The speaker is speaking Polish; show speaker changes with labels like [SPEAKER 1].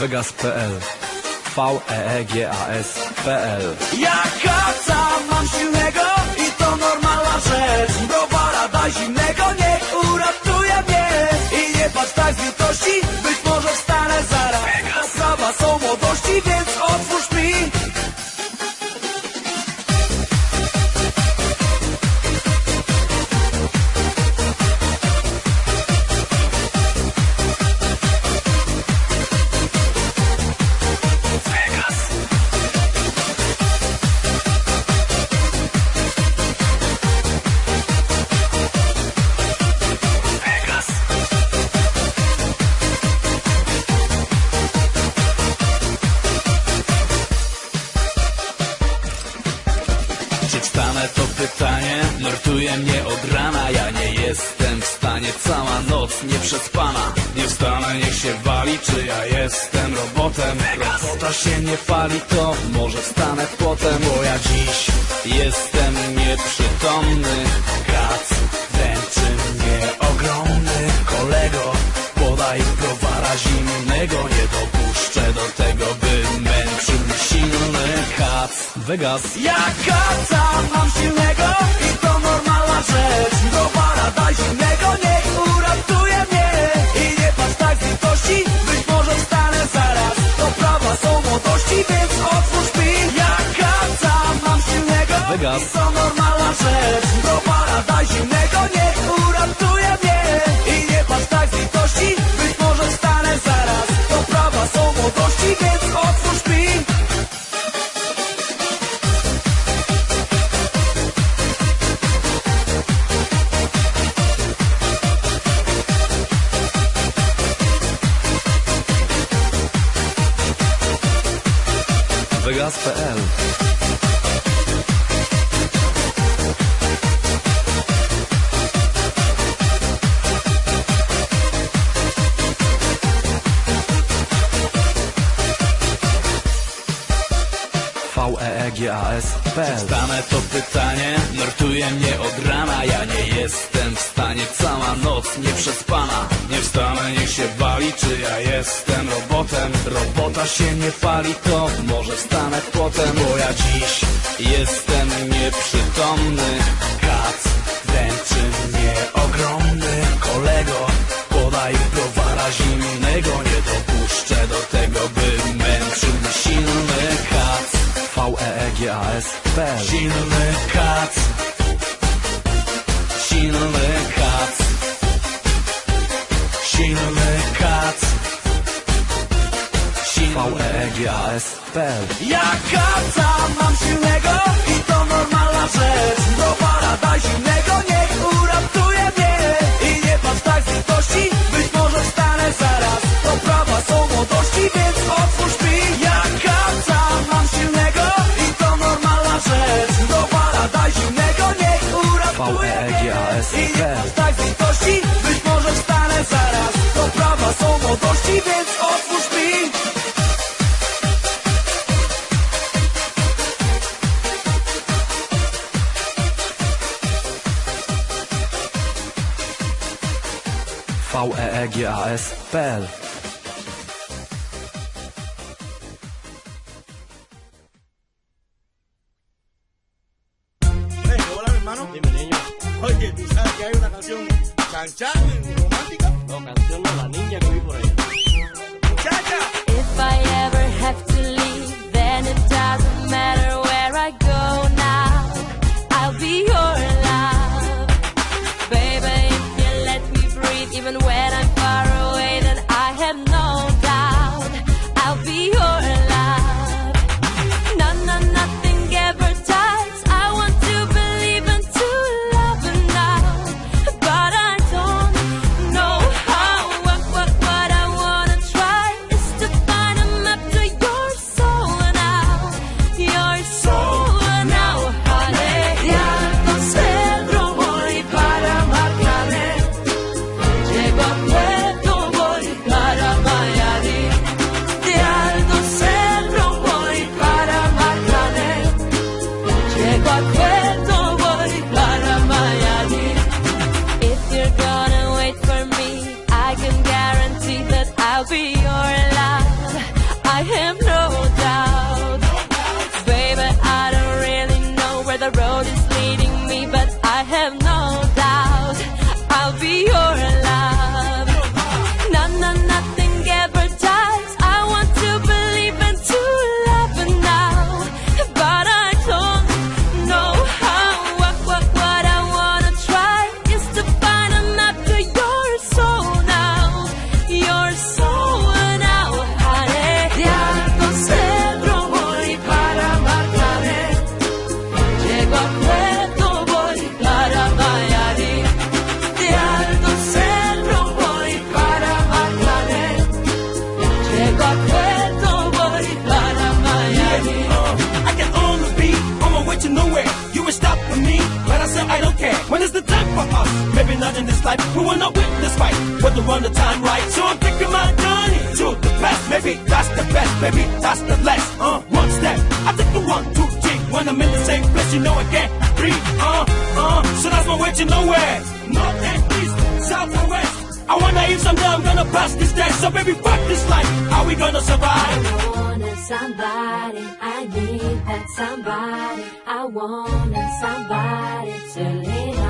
[SPEAKER 1] Vegas.pl V-E-E-G-A-S.pl
[SPEAKER 2] Jaka tam mam silnego i to normalna rzecz. Browara daj zimnego, niech uratuje mnie. I nie patrz tak z litości, być może wstanę zaraz. Sprawa są młodości, więc
[SPEAKER 1] jestem w stanie Cała noc nieprzespana. Nie wstanę, niech się wali Czy ja jestem robotem. Robota się nie pali To może wstanę potem. Bo ja dziś jestem nieprzytomny. Kac dręczy mnie ogromny. Kolego, podaj browara zimnego. Nie dopuszczę do tego, by męczył silny kac Vegas.
[SPEAKER 2] Jaka tam mam silnego rzecz Browara daj zimnego, niech uratuje mnie. I nie patrz tak z litości, być może wstanę zaraz. To prawa są młodości, więc otwórz mi. Jaka tam mam silnego
[SPEAKER 1] Vegas.
[SPEAKER 2] i to normalna rzecz. Browara daj zimnego, niech
[SPEAKER 1] Vegas.pl V-E-E-G-A-S.pl Stanę to pytanie, nurtuje mnie od rana Ja nie jestem w stanie, cała noc nieprzespana Nie wstanę, niech się wali, czy ja jestem robotem. Robota się nie pali, to może wstanę potem Bo ja dziś jestem nieprzytomny. Kac dręczy mnie ogromny. Kolego, podaj browara zimnego V-E-E-G-A-S.pl Silny kac. Silny kac. Silny kac. V-E-E-G-A-S.pl
[SPEAKER 2] Jaka tam mam silnego? I to normalna rzecz. Browara daj
[SPEAKER 1] V-E-E-G-A-S.pl
[SPEAKER 3] Hey, hola, mi hermano. Dime, niño. Oye, ¿tú sabes que hay una canción chan chan romántica? No, canción no, la niña
[SPEAKER 4] in this life. We will not win this fight, but to run the time right. So I'm taking my journey to the best. Maybe that's the best. Maybe that's the last. Uh, one step. I take the one. When I'm in the same place, you know I can't breathe. Uh, uh. So that's my way to nowhere. North and east, south and west. I wanna eat someday. I'm gonna pass this test. So baby, fuck this life. How we gonna survive?
[SPEAKER 3] I wanted somebody, I need that somebody. I wanted somebody to lean.